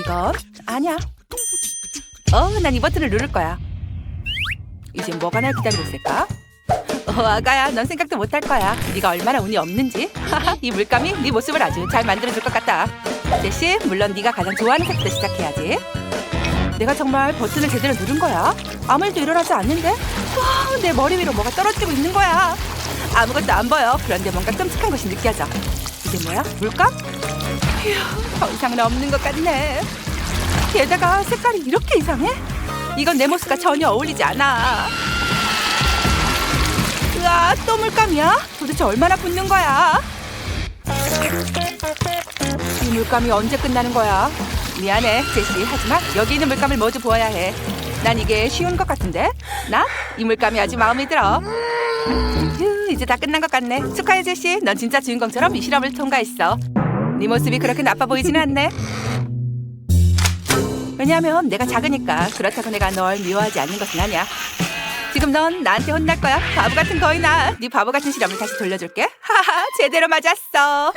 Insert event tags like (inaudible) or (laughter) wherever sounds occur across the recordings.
이건 아니야. 어, 난 이 버튼을 누를 거야. 이제 뭐가 날 기다리고 있을까? 어, 아가야, 넌 생각도 못 할 거야. 네가 얼마나 운이 없는지. 이 물감이 네 모습을 아주 잘 만들어줄 것 같다. 제시, 물론 네가 가장 좋아하는 색부터 시작해야지. 내가 정말 버튼을 제대로 누른 거야? 아무 일도 일어나지 않는데? 와, 내 머리 위로 뭐가 떨어지고 있는 거야. 아무것도 안 보여. 그런데 뭔가 끔찍한 것이 느껴져. 이게 뭐야? 물감? 휴, 더 이상은 없는 것 같네. 게다가 색깔이 이렇게 이상해? 이건 내 모습과 전혀 어울리지 않아. 으아, 또 물감이야? 도대체 얼마나 붙는 거야? 이 물감이 언제 끝나는 거야? 미안해, 제시. 하지만 여기 있는 물감을 모두 보아야 해. 난 이게 쉬운 것 같은데? 나? 이 물감이 아주 마음에 들어. 휴, 이제 다 끝난 것 같네. 축하해, 제시. 넌 진짜 주인공처럼 이 실험을 통과했어. 네 모습이 그렇게 나빠 보이지는 않네. 왜냐하면 내가 작으니까 그렇다고 내가 널 미워하지 않는 것은 아니야. 지금 넌 나한테 혼날 거야. 바보 같은 거이나. 네 바보 같은 실험을 다시 돌려줄게. 하하, 제대로 맞았어.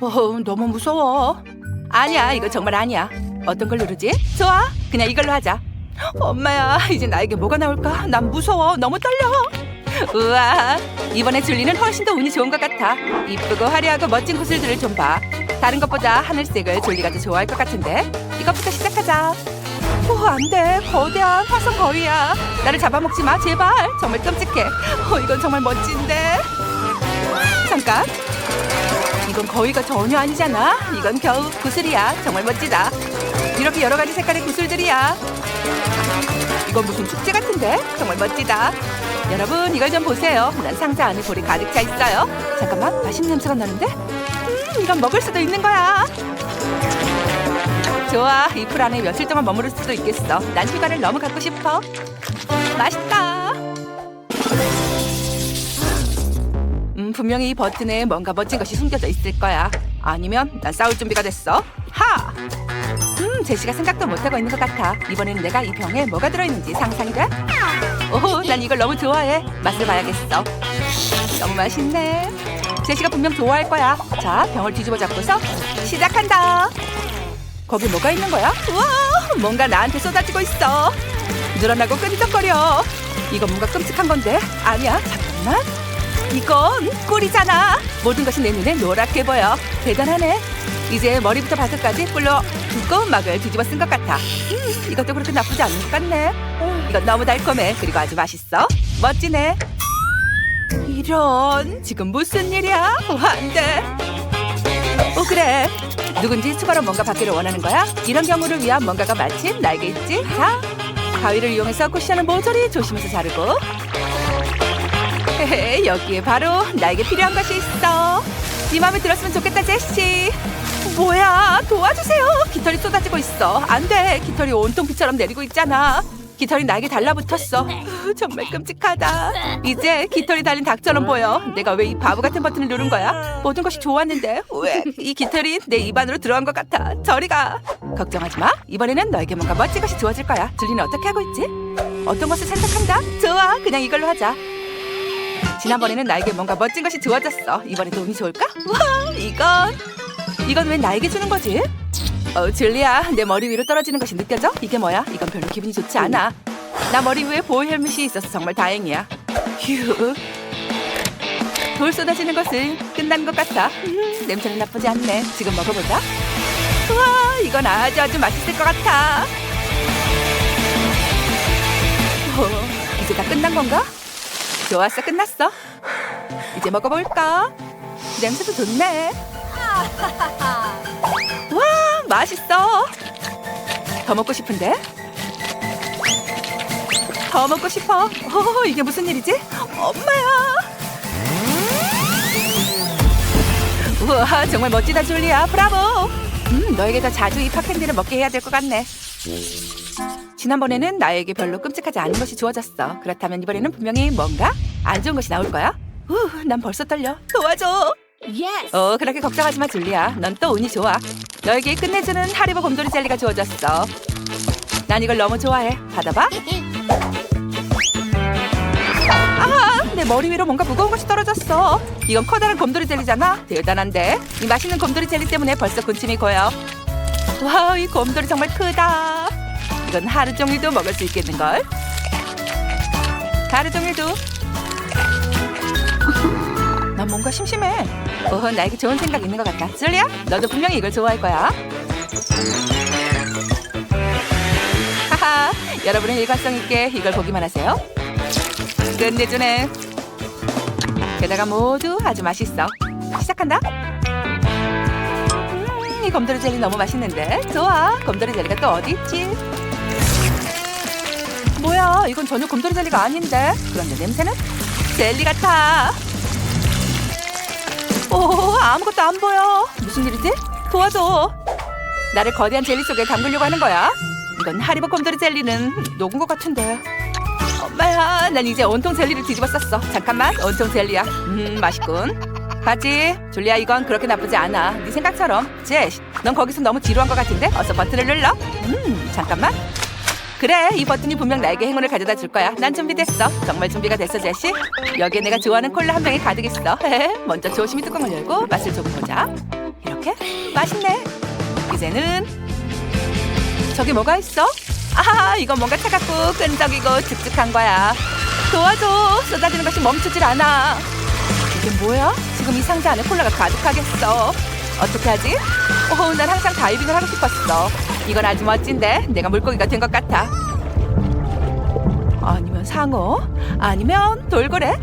어, 너무 무서워. 아니야, 이거 정말 아니야. 어떤 걸 누르지? 좋아, 그냥 이걸로 하자. 엄마야, 이제 나에게 뭐가 나올까? 난 무서워. 너무 떨려. 우와, 이번에 줄리는 훨씬 더 운이 좋은 것 같아. 이쁘고 화려하고 멋진 구슬들을 좀 봐. 다른 것보다 하늘색을 졸리가 더 좋아할 것 같은데. 이것부터 시작하자. 오, 안 돼. 거대한 화성 거위야. 나를 잡아먹지 마, 제발. 정말 끔찍해. 어, 이건 정말 멋진데. 잠깐. 이건 거위가 전혀 아니잖아. 이건 겨우 구슬이야. 정말 멋지다. 이렇게 여러 가지 색깔의 구슬들이야. 이건 무슨 축제 같은데? 정말 멋지다. 여러분, 이걸 좀 보세요. 난 상자 안에 볼이 가득 차 있어요. 잠깐만, 맛있는 냄새가 나는데? 음, 이건 먹을 수도 있는 거야. 좋아, 이 풀 안에 며칠 동안 머무를 수도 있겠어. 난 휴가를 너무 갖고 싶어. 맛있다. 음, 분명히 이 버튼에 뭔가 멋진 것이 숨겨져 있을 거야. 아니면 난 싸울 준비가 됐어. 하! 음, 제시가 생각도 못하고 있는 것 같아. 이번에는 내가 이 병에 뭐가 들어있는지 상상이 돼? 오, 난 이걸 너무 좋아해. 맛을 봐야겠어. 너무 맛있네. 제시가 분명 좋아할 거야. 자, 병을 뒤집어 잡고서 시작한다. 거기 뭐가 있는 거야? 우와, 뭔가 나한테 쏟아지고 있어. 늘어나고 끈적거려. 이거 뭔가 끔찍한 건데? 아니야, 잠깐만. 이건 꿀이잖아. 모든 것이 내 눈에 노랗게 보여. 대단하네. 이제 머리부터 발끝까지 꿀로 두꺼운 막을 뒤집어 쓴 것 같아. 음, 이것도 그렇게 나쁘지 않은 것 같네. 이건 너무 달콤해. 그리고 아주 맛있어. 멋지네. 이런 지금 무슨 일이야? 어, 안 돼. 어 그래. 누군지 추가로 뭔가 받기를 원하는 거야? 이런 경우를 위한 뭔가가 마침 나에게 있지. 자, 가위를 이용해서 쿠션을 모조리 조심해서 자르고. 헤헤, 여기에 바로 나에게 필요한 것이 있어. 네 마음에 들었으면 좋겠다, 제시. 뭐야, 도와주세요. 깃털이 쏟아지고 있어. 안 돼. 깃털이 온통 비처럼 내리고 있잖아. 깃털이 나에게 달라붙었어. 으, 정말 끔찍하다. 이제 깃털이 달린 닭처럼 보여. 내가 왜 이 바보 같은 버튼을 누른 거야? 모든 것이 좋았는데 왜 이 깃털이 내 입안으로 들어간 것 같아. 저리 가. 걱정하지 마. 이번에는 너에게 뭔가 멋진 것이 주어질 거야. 줄리는 어떻게 하고 있지? 어떤 것을 선택한다? 좋아. 그냥 이걸로 하자. 지난번에는 나에게 뭔가 멋진 것이 주어졌어. 이번에도 운이 좋을까? 와, 이건 이건 왜 나에게 주는 거지? 어, 줄리야, 내 머리 위로 떨어지는 것이 느껴져? 이게 뭐야? 이건 별로 기분이 좋지 않아. 나 머리 위에 보호 헬멧이 있어서 정말 다행이야. 휴. 돌 쏟아지는 것을 끝난 것 같아. 음, 냄새는 나쁘지 않네. 지금 먹어보자. 우와, 이건 아주 아주 맛있을 것 같아. 어, 이제 다 끝난 건가? 좋았어, 끝났어. 이제 먹어볼까? 냄새도 좋네. (laughs) 와, 맛있어. 더 먹고 싶은데? 더 먹고 싶어. 어, 이게 무슨 일이지? 엄마야. 우와, 정말 멋지다, 줄리아. 브라보. 음, 너에게 더 자주 이 팝캔디를 먹게 해야 될 것 같네. 지난번에는 나에게 별로 끔찍하지 않은 것이 주어졌어. 그렇다면 이번에는 분명히 뭔가 안 좋은 것이 나올 거야. 우, 난 벌써 떨려. 도와줘. Yes. 어, 그렇게 걱정하지 마, 줄리아. 넌또 운이 좋아. 너에게 끝내주는 하리보 곰돌이 젤리가 주어졌어. 난 이걸 너무 좋아해. 받아봐. 아, 내 머리 위로 뭔가 무거운 것이 떨어졌어. 이건 커다란 곰돌이 젤리잖아. 대단한데. 이 맛있는 곰돌이 젤리 때문에 벌써 군침이 고여. 와, 이 곰돌이 정말 크다. 이건 하루 종일도 먹을 수 있겠는걸? 하루 종일도. (laughs) 난 뭔가 심심해. 어, 나에게 좋은 생각 있는 것 같다. 줄리야, 너도 분명히 이걸 좋아할 거야. 하하, 여러분은 일관성 있게 이걸 보기만 하세요. 끝내주네. 게다가 모두 아주 맛있어. 시작한다. 음, 이 곰돌이 젤리 너무 맛있는데. 좋아, 곰돌이 젤리가 또 어디 있지? 뭐야, 이건 전혀 곰돌이 젤리가 아닌데. 그런데 냄새는 젤리 같아. 오, 아무것도 안 보여. 무슨 일이지? 도와줘. 나를 거대한 젤리 속에 담그려고 하는 거야. 이건 하리보 곰돌이 젤리는 녹은 것 같은데. 엄마야, 난 이제 온통 젤리를 뒤집어 썼어. 잠깐만, 온통 젤리야. 음, 맛있군. 가지, 줄리아 이건 그렇게 나쁘지 않아. 네 생각처럼. 제시, 넌 거기서 너무 지루한 것 같은데. 어서 버튼을 눌러. 음, 잠깐만. 그래, 이 버튼이 분명 나에게 행운을 가져다 줄 거야. 난 준비됐어. 정말 준비가 됐어, 제시. 여기에 내가 좋아하는 콜라 한 병이 가득 있어. 먼저 조심히 뚜껑을 열고 맛을 조금 보자. 이렇게 맛있네. 이제는 저기 뭐가 있어? 아하, 이건 뭔가 차갑고 끈적이고 축축한 거야. 도와줘. 쏟아지는 것이 멈추질 않아. 이게 뭐야? 지금 이 상자 안에 콜라가 가득하겠어. 어떻게 하지? 오, 난 항상 다이빙을 하고 싶었어. 이건 아주 멋진데 내가 물고기가 된 것 같아. 아니면 상어? 아니면 돌고래?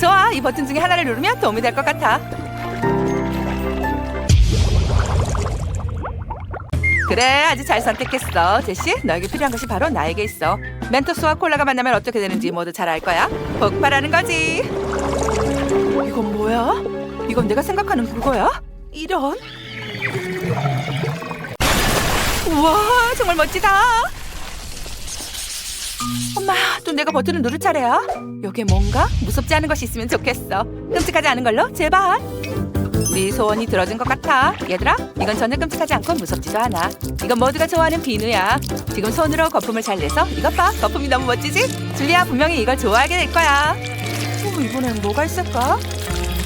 좋아, 이 버튼 중에 하나를 누르면 도움이 될 것 같아. 그래, 아주 잘 선택했어. 제시, 너에게 필요한 것이 바로 나에게 있어. 멘토스와 콜라가 만나면 어떻게 되는지 모두 잘 알 거야. 폭발하는 거지. 이건 뭐야? 이건 내가 생각하는 그거야? 이런. 우와, 정말 멋지다. 엄마, 또 내가 버튼을 누를 차례야. 여기에 뭔가 무섭지 않은 것이 있으면 좋겠어. 끔찍하지 않은 걸로, 제발. 네 소원이 들어준 것 같아. 얘들아, 이건 전혀 끔찍하지 않고 무섭지도 않아. 이건 모두가 좋아하는 비누야. 지금 손으로 거품을 잘 내서 이것 봐. 거품이 너무 멋지지? 줄리아 분명히 이걸 좋아하게 될 거야. 어, 이번엔 뭐가 있을까?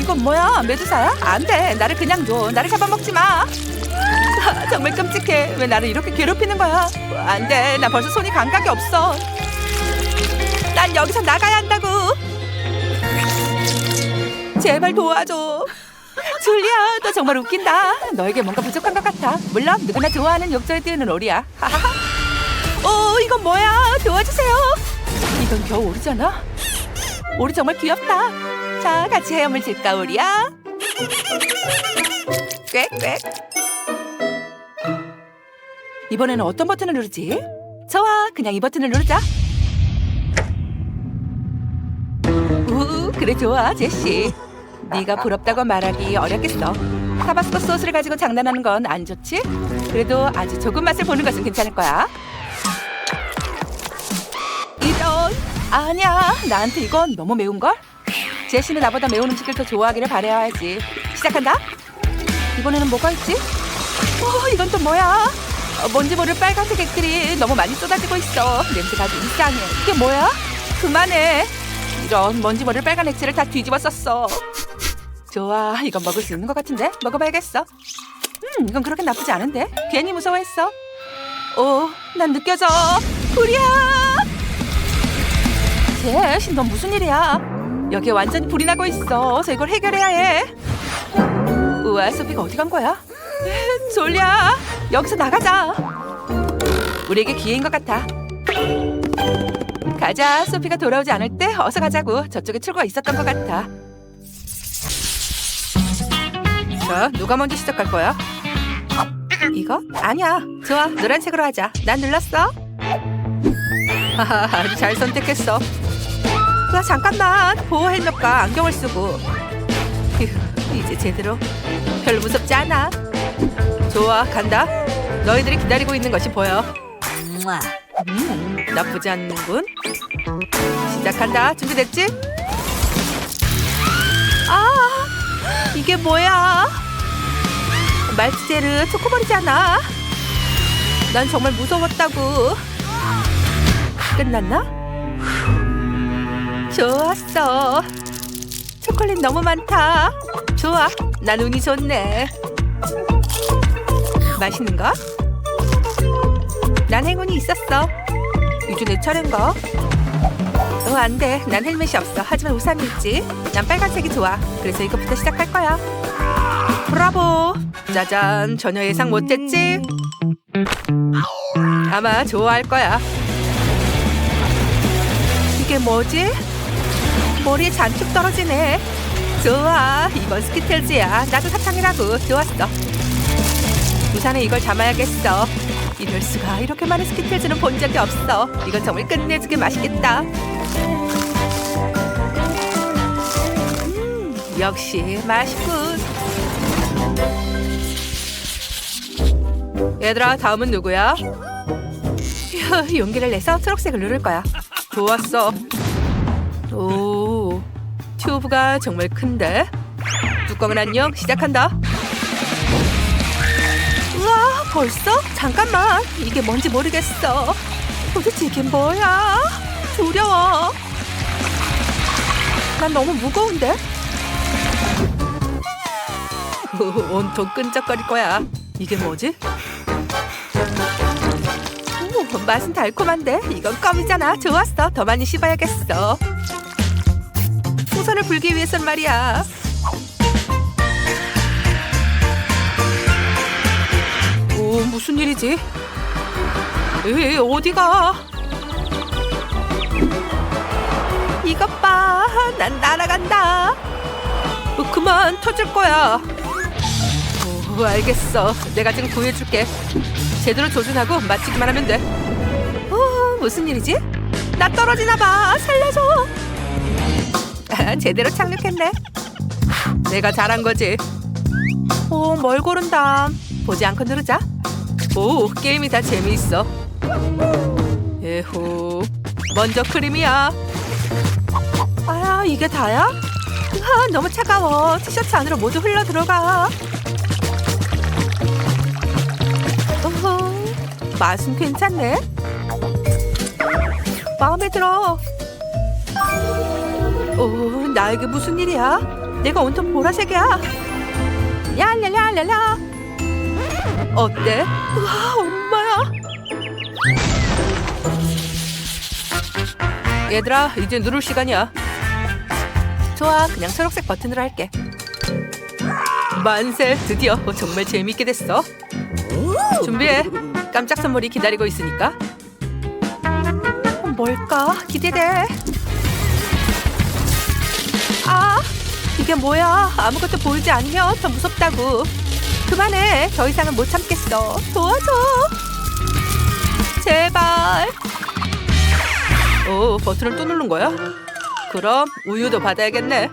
이건 뭐야? 메두사야? 안 돼. 나를 그냥 줘. 나를 잡아먹지 마. 아, (laughs) 정말 끔찍해. 왜 나를 이렇게 괴롭히는 거야? 어, 안 돼. 나 벌써 손이 감각이 없어. 난 여기서 나가야 한다고. 제발 도와줘. 줄리아, 너 정말 웃긴다. 너에게 뭔가 부족한 것 같아. 물론 누구나 좋아하는 욕조에 띄우는 오리야. 오, (laughs) 이건 뭐야? 도와주세요. 이건 겨우 오리잖아. 오리 정말 귀엽다. 자, 같이 헤엄을 칠까, 오리야? 꽥꽥. 이번에는 어떤 버튼을 누르지? 좋아, 그냥 이 버튼을 누르자. 우, 그래 좋아, 제시. 네가 부럽다고 말하기 어렵겠어. 타바스코 소스를 가지고 장난하는 건 안 좋지? 그래도 아주 조금 맛을 보는 것은 괜찮을 거야. 이런 아니야 나한테 이건 너무 매운 걸? 제시는 나보다 매운 음식을 더 좋아하기를 바라야지. 시작한다. 이번에는 뭐가 있지? 어 이건 또 뭐야? 어, 뭔지 모를 빨간색 액들이 너무 많이 쏟아지고 있어. 냄새가 아주 이상해. 이게 뭐야? 그만해. 이런 뭔지 모를 빨간 액체를 다 뒤집어 썼어. 좋아, 이건 먹을 수 있는 것 같은데 먹어봐야겠어. 음, 이건 그렇게 나쁘지 않은데 괜히 무서워했어. 오, 난 느껴져. 불이야. 제시, 넌 무슨 일이야? 여기 완전히 불이 나고 있어. 어서 이걸 해결해야 해. 우와, 소피가 어디 간 거야? (laughs) 졸려. 여기서 나가자. 우리에게 기회인 것 같아. 가자. 소피가 돌아오지 않을 때 어서 가자고. 저쪽에 출구가 있었던 것 같아. 자, 누가 먼저 시작할 거야? 이거? 아니야. 좋아, 노란색으로 하자. 난 눌렀어. (laughs) 하하, 잘 선택했어. 야, 잠깐만. 보호 헬멧과 안경을 쓰고. 휴, 이제 제대로. 별로 무섭지 않아. 좋아, 간다. 너희들이 기다리고 있는 것이 보여. 음, 나쁘지 않는군. 시작한다. 준비됐지? 아, 이게 뭐야? 말티제르 초코볼이잖아. 난 정말 무서웠다고. 끝났나? 좋았어. 초콜릿 너무 많다. 좋아. 난 운이 좋네. 맛있는가? 난 행운이 있었어. 이제 내 차례인가? 어, 안 돼. 난 헬멧이 없어. 하지만 우산이 있지. 난 빨간색이 좋아. 그래서 이것부터 시작할 거야. 브라보! 짜잔. 전혀 예상 못했지? 아마 좋아할 거야. 이게 뭐지? 머리에 잔뜩 떨어지네. 좋아. 이건 스키틀즈야. 나도 사탕이라고. 좋았어. 우산에 이걸 담아야겠어. 이럴 수가 이렇게 많은 스키틀즈는 본 적이 없어. 이건 정말 끝내주게 맛있겠다. 음, 역시 맛있군. 얘들아, 다음은 누구야? 휴, 용기를 내서 초록색을 누를 거야. 좋았어. 오, 튜브가 정말 큰데? 뚜껑은 안녕, 시작한다. 우와, 벌써? 잠깐만, 이게 뭔지 모르겠어. 도대체 이게 뭐야? 두려워. 난 너무 무거운데? 후, 온통 끈적거릴 거야. 이게 뭐지? 오, 맛은 달콤한데 이건 껌이잖아. 좋았어. 더 많이 씹어야겠어. 풍선을 불기 위해선 말이야. 오, 무슨 일이지? 에이, 어디가? 이것 봐. 난 날아간다. 어, 그만 터질 거야. 오, 알겠어. 내가 지금 구해줄게. 제대로 조준하고 맞추기만 하면 돼. 어, 무슨 일이지? 나 떨어지나 봐. 살려줘. 아, (laughs) 제대로 착륙했네. 내가 잘한 거지. 오, 뭘 고른다. 보지 않고 누르자. 오, 게임이 다 재미있어. 에호. 먼저 크림이야. 아, 이게 다야? 아, 너무 차가워. 티셔츠 안으로 모두 흘러 들어가. 맛은 괜찮네. 마음에 들어. 오, 나에게 무슨 일이야? 내가 온통 보라색이야. 얄랄랄랄라. 어때? 와, 엄마야. 얘들아, 이제 누를 시간이야. 좋아, 그냥 초록색 버튼으로 할게. 만세, 드디어 어, 정말 재밌게 됐어. 준비해. 깜짝 선물이 기다리고 있으니까. 어, 뭘까? 기대돼. 아, 이게 뭐야? 아무것도 보이지 않으면 더 무섭다고. 그만해. 더 이상은 못 참겠어. 도와줘. 제발. 오, 버튼을 또 누른 거야? 그럼 우유도 받아야겠네.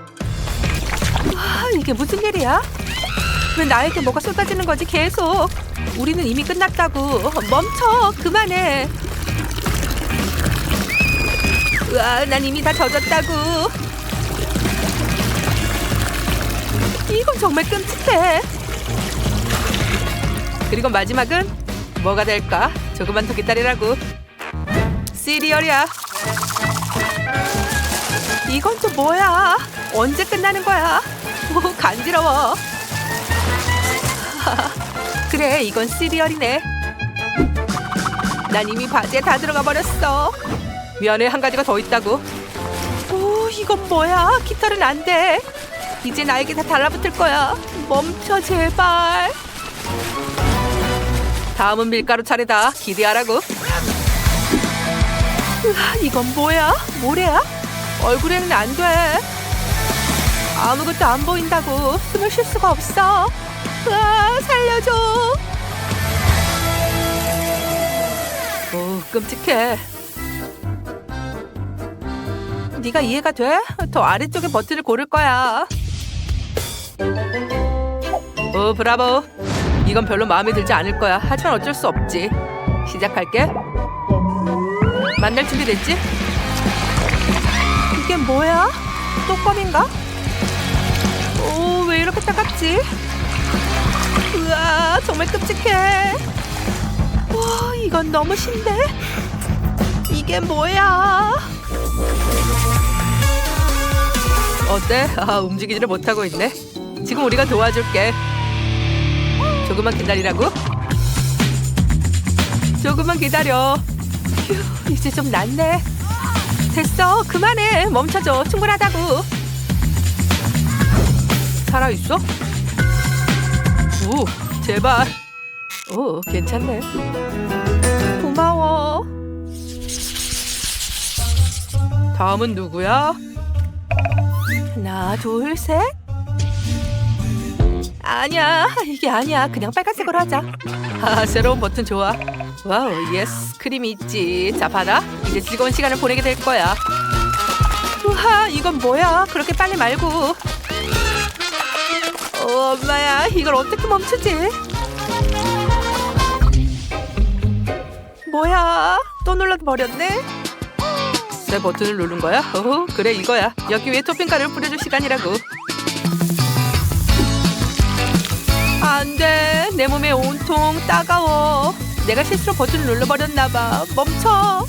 와, 이게 무슨 일이야? 왜 나에게 뭐가 쏟아지는 거지 계속? 우리는 이미 끝났다고. 멈춰. 그만해. 우와, 난 이미 다 젖었다고. 이건 정말 끔찍해. 그리고 마지막은 뭐가 될까? 조금만 더 기다리라고. 시리얼이야. 이건 또 뭐야? 언제 끝나는 거야? 오, 간지러워. (laughs) 그래, 이건 시리얼이네. 난 이미 바지에 다 들어가 버렸어. 미안해, 한 가지가 더 있다고. 오, 이건 뭐야? 깃털은 안 돼. 이제 나에게 다 달라붙을 거야. 멈춰, 제발. 다음은 밀가루 차례다. 기대하라고. 으아, 이건 뭐야? 모래야? 얼굴에는 안 돼. 아무것도 안 보인다고. 숨을 쉴 수가 없어. 으아, 살려줘. 오, 끔찍해. 네가 이해가 돼? 더 아래쪽에 버튼을 고를 거야. 오, 브라보. 이건 별로 마음에 들지 않을 거야. 하지만 어쩔 수 없지. 시작할게. 만날 준비 됐지? 이게 뭐야? 또 껌인가? 오, 왜 이렇게 따갑지? 우와, 정말 끔찍해. 와, 이건 너무 신데? 이게 뭐야? 어때? 아, 움직이지를 못하고 있네. 지금 우리가 도와줄게. 조금만 기다리라고. 조금만 기다려. 휴, 이제 좀 낫네. 됐어. 그만해. 멈춰줘. 충분하다고. 살아있어? 오, 제발. 오, 괜찮네. 고마워. 다음은 누구야? 하나, 둘, 셋. 아니야, 이게 아니야. 그냥 빨간색으로 하자. 아, 새로운 버튼 좋아. 와우, 예스. 크림이 있지. 자, 받아. 이제 즐거운 시간을 보내게 될 거야. 우와, 이건 뭐야? 그렇게 빨리 말고. 어, 엄마야, 이걸 어떻게 멈추지? 뭐야? 또 눌러도 버렸네? 새 버튼을 누른 거야? 어, 그래 이거야. 여기 위에 토핑가루를 뿌려줄 시간이라고. 안 돼. 내 몸에 온통 따가워. 내가 실수로 버튼을 눌러버렸나 봐. 멈춰.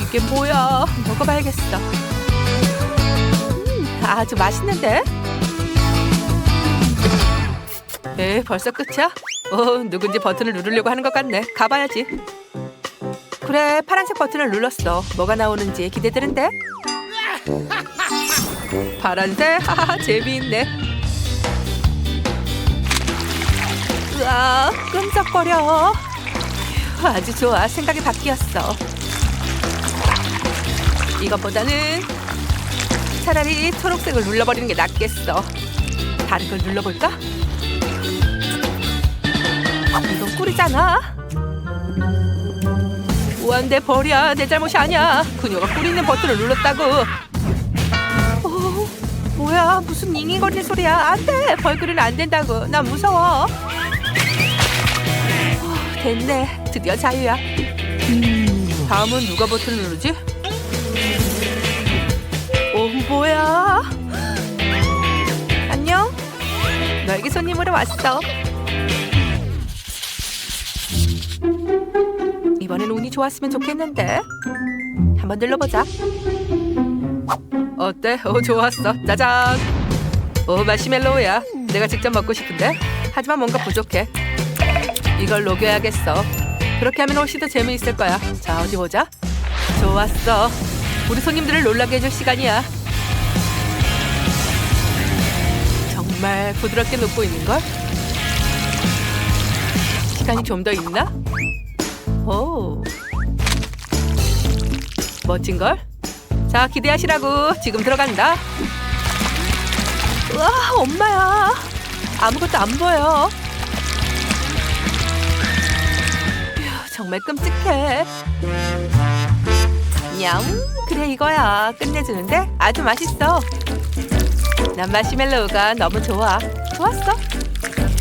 이게 뭐야? 먹어봐야겠어. 음, 아주 맛있는데? 에, 벌써 끝이야? 어, 누군지 버튼을 누르려고 하는 것 같네. 가봐야지. 그래, 파란색 버튼을 눌렀어. 뭐가 나오는지 기대되는데? (laughs) 파란색? (laughs) 하하, 재미있네. 아, 끈적거려. 휴, 아주 좋아. 생각이 바뀌었어. 이것보다는 차라리 초록색을 눌러버리는 게 낫겠어. 다른 걸 눌러볼까? 이건 꿀이잖아. 우한데 버려. 내 잘못이 아니야. 그녀가 꿀 있는 버튼을 눌렀다고. 어, 뭐야? 무슨 잉잉거리는 소리야? 안 돼. 벌꿀은 안 된다고. 난 무서워. 어, 됐네. 드디어 자유야. 다음은 누가 버튼을 누르지? 어, 뭐야? 안녕? 너에게 손님으로 왔어. 이번엔 운이 좋았으면 좋겠는데. 한번 눌러보자. 어때? 어, 좋았어. 짜잔. 오, 마시멜로우야. 내가 직접 먹고 싶은데. 하지만 뭔가 부족해. 이걸 녹여야겠어. 그렇게 하면 훨씬 더 재미있을 거야. 자, 어디 보자. 좋았어. 우리 손님들을 놀라게 해줄 시간이야. 정말 부드럽게 녹고 있는걸? 시간이 좀 더 있나? 오. 멋진걸? 자, 기대하시라고. 지금 들어간다. 우와, 엄마야. 아무것도 안 보여. 정말 끔찍해. 냠. 그래, 이거야. 끝내주는데 아주 맛있어. 난 마시멜로우가 너무 좋아. 좋았어.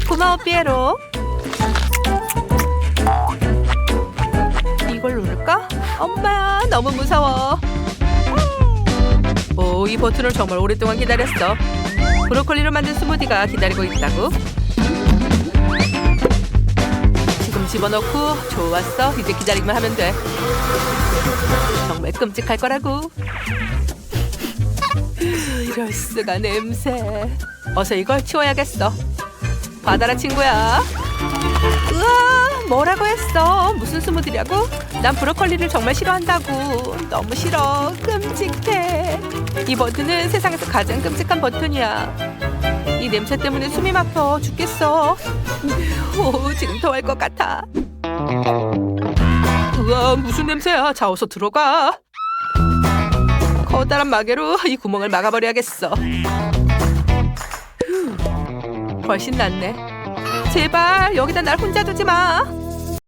고마워, 피에로. 이걸 누를까? 엄마야 너무 무서워 오, 이 버튼을 정말 오랫동안 기다렸어 브로콜리로 만든 스무디가 기다리고 있다고 집어넣고 좋았어. 이제 기다리기만 하면 돼. 정말 끔찍할 거라고. (laughs) 이럴 수가 냄새. 어서 이걸 치워야겠어. 받아라 친구야. 우와 뭐라고 했어? 무슨 스무디냐고? 난 브로콜리를 정말 싫어한다고. 너무 싫어. 끔찍해. 이 버튼은 세상에서 가장 끔찍한 버튼이야. 이 냄새 때문에 숨이 막혀. 죽겠어 오 지금 더할 것 같아. 우와 무슨 냄새야? 자 어서 들어가. 커다란 마개로 이 구멍을 막아버려야겠어. 휴, 훨씬 낫네. 제발 여기다 날 혼자 두지 마